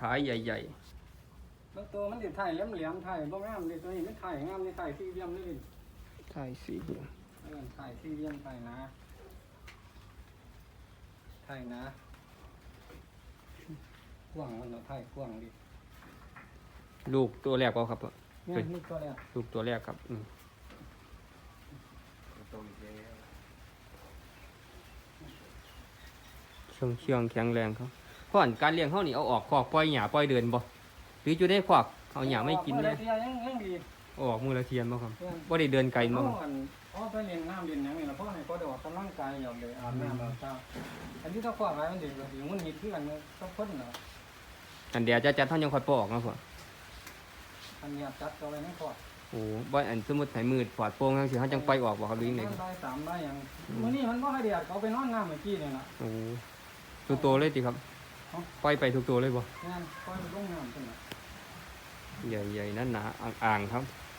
ขายใหญ่บางตัวมันสิถ่ายเหลี่ยมๆถ่ายบ่งามเลยตัวนี้มันถ่ายงามนี่ถ่ายสี่เหลี่ยมเลยดิๆถ่ายสีเหลืองเออถ่ายสี่เหลี่ยมถ่ายนะถ่ายนะกว้างมันเนาะถ่ายกว้างดิลูกตัวแรกก็ครับเนี่ยนี่ตัวแรกลูกตัวแรกครับอืมเชื่องเชื่องแข็งแรงครับ พ่อนการเลี้ยงเขานี่เอาออกคอกปล่อยหญ้าปล่อยเดินบ่หรืออยู่ในคอกเอาหญ้าไม่กินเลเนี่ยยยังยังดีเอาออกมือละเทียนบ่ครับเพื่อนบ่ได้เดินไกลบ่เพครับราะมันเพราะไปเรียนน้ำเรียนหยังนี่ล่ะเพราะให้ก็ได้ออกกำลังกายอย่างเลยอาบน้ำอาบน้ำอันนี้ถ้าความหมายมันเด็กอยู่มันหิดเพื่อนเนี่ยก็พ้นเนาะอันเดียวจะจัดเท่ายังค่อยปล่อยออกเนาะพ่ออันเนี้ยจัดเอาไว้ในคอร์ดโอ้บ่อันสมมุติให้มืดปลอดโปร่งจังซี่เฮาจังปล่อยออกบ่ครับหรือยังไงมันครับได้สามได้อย่างมื้อนี้มันบ่ให้เดียดเขาไปนอนน้ำเมื่อกี้เนี่ยนะโอ้ทุกตัวเลยติครับเอ้า ปล่อยไปทุกตัวเลยบ่งานปล่อยมันลงน้ำใช่ไหมใหญ่ๆนั่นหนาอ่างๆครับอ